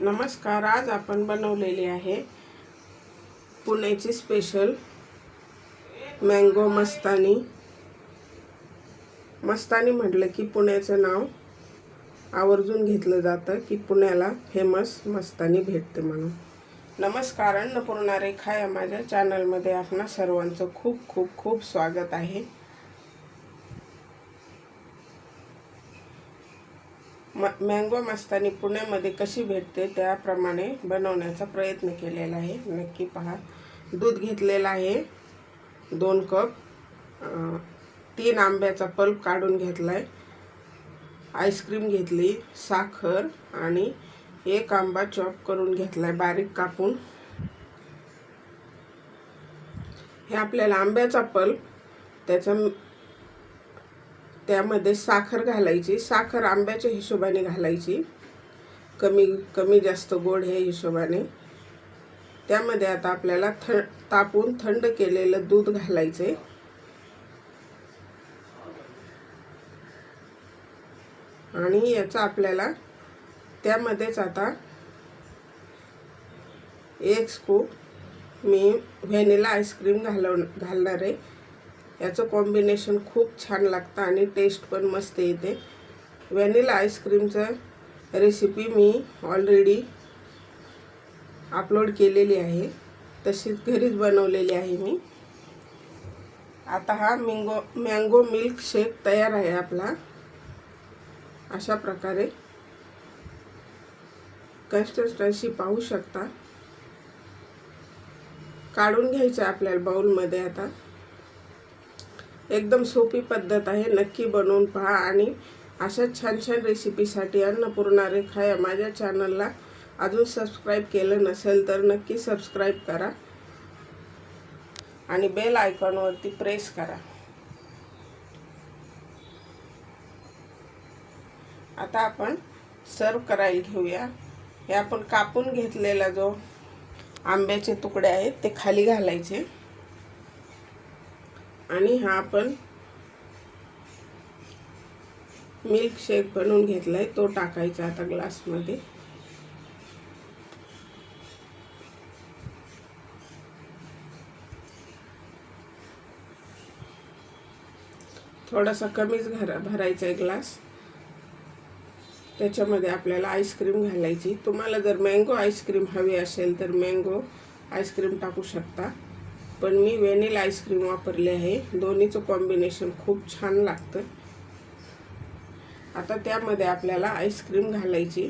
नमस्कार आज आपण बनवलेली आहे पुण्याची स्पेशल मँगो मस्तानी. मस्तानी म्हटलं की पुण्याचं नाव आवर्जून घेतलं जातं की पुण्याला फेमस मस्तानी भेटते म्हणून. नमस्कार अन्नपूर्णा रेखा या माझ्या चॅनलमध्ये आपणा सर्वांचं खूप खूप खूप स्वागत आहे. म मँगो मस्तानी पुण्यामध्ये कशी भेटते त्याप्रमाणे बनवण्याचा प्रयत्न केलेला आहे. नक्की पहा. दूध घेतलेलं आहे. दोन कप. तीन आंब्याचा पल्प काढून घेतला आहे आईस्क्रीम घेतली साखर आणि एक आंबा चॉप करून घेतला आहे बारीक कापून. हे आपल्याला आंब्याचा पल्प त्याचं त्यामध्ये साखर घालायची. साखर आंब्याच्या हिशोबाने घालायची. कमी कमी जास्त गोड ह्या हिशोबाने. त्यामध्ये आता आपल्याला थ तापून थंड केलेलं दूध घालायचे. आणि याचा आपल्याला त्यामध्येच आता एक स्कूप मी व्हॅनिला आईस्क्रीम घालव घालणार आहे. याचं कॉम्बिनेशन खूप छान लागतं आणि टेस्ट पण मस्त येते. व्हॅनिला आईस्क्रीमचं रेसिपी मी ऑलरेडी अपलोड केलेली आहे. तशीच घरीच बनवलेली आहे मी. आता हा मिंगो मँगो मिल्क शेक तयार आहे आपला. अशा प्रकारे कन्सिस्टन्सी पाहू शकता. काढून घ्यायचं आहे आपल्याला बाऊलमध्ये आता. एकदम सोपी पद्धत आहे. नक्की बनवून पहा आणि अशा छान छान रेसिपीसाठी अन्नपूर्णा रेखा या माझ्या चॅनलला अजून सबस्क्राईब केलं नसेल तर नक्की सबस्क्राईब करा आणि बेल आयकॉनवरती प्रेस करा. आता आपण सर्व करायला घेऊया. हे आपण कापून घेतलेला जो आंब्याचे तुकडे आहेत ते खाली घालायचे. आणि हा आपण मिल्कशेक बनवून घेतला आहे तो टाकायचा आता ग्लासमध्ये थोडासा कमीच घरा भरायचा आहे ग्लास त्याच्यामध्ये आपल्याला आईस्क्रीम घालायची. तुम्हाला जर मँगो आईस्क्रीम हवी असेल तर मँगो आईस्क्रीम टाकू शकता. पण मी व्हॅनिला आईस्क्रीम वापरली आहे. दोन्हीचं कॉम्बिनेशन खूप छान लागतं. आता त्यामध्ये आपल्याला आईस्क्रीम घालायची.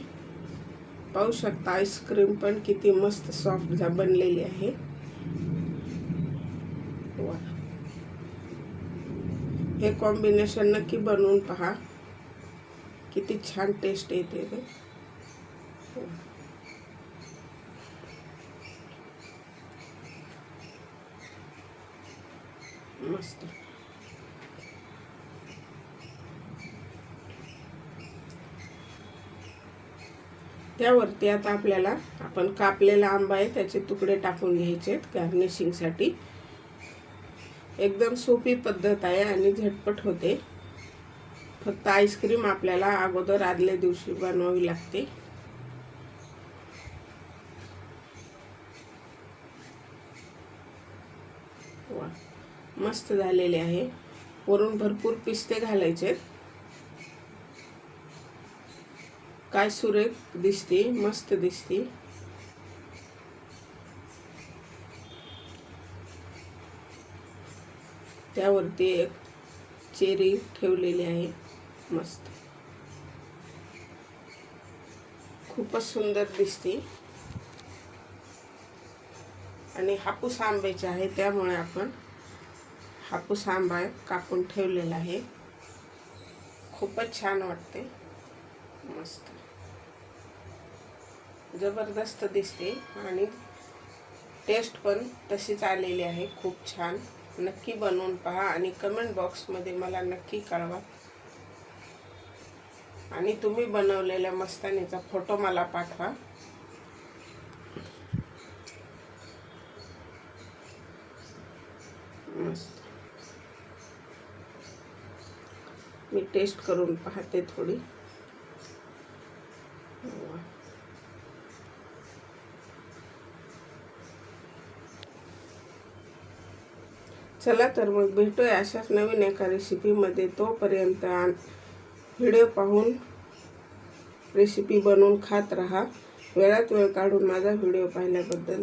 पाहू शकता आईस्क्रीम पण किती मस्त सॉफ्ट झा बनलेली आहे. वा. हे कॉम्बिनेशन नक्की बनवून पहा. किती छान टेस्ट येते ते. मस्त. त्यावरती आता आपल्याला आपण कापलेला आंबा आहे त्याचे तुकडे टाकून घ्यायचे गार्निशिंगसाठी एकदम सोपी पद्धत आहे आणि झटपट होते. फक्त आईस्क्रीम आपल्याला अगोदर आदल्या दिवशी बनवावी लागते. वा. मस्त झालेले आहे. वरून भरपूर पिस्ते घालायचे. काय सुरेख दिसते मस्त दिसते. त्यावरती एक चेरी ठेवलेली आहे. मस्त. खूपच सुंदर दिसते. आणि हापूस आंब्याचे आहे त्यामुळे आपण हापूस आंबा कापून ठेवलेला आहे. खूपच छान वाटते. मस्त. जबरदस्त दिसते आणि टेस्ट पण तशीच आलेली आहे. खूप छान. नक्की बनवून पहा आणि कमेंट बॉक्समध्ये मला नक्की कळवा. आणि तुम्ही बनवलेल्या मस्तानीचा फोटो मला पाठवा. मस्त. मी टेस्ट करून पाहते थोडी. चला तर मग भेटूया अशाच नवीन एका रेसिपीमध्ये तोपर्यंत व्हिडिओ पाहून रेसिपी बनवून खात राहा. वेळात वेळ काढून माझा व्हिडिओ पाहिल्याबद्दल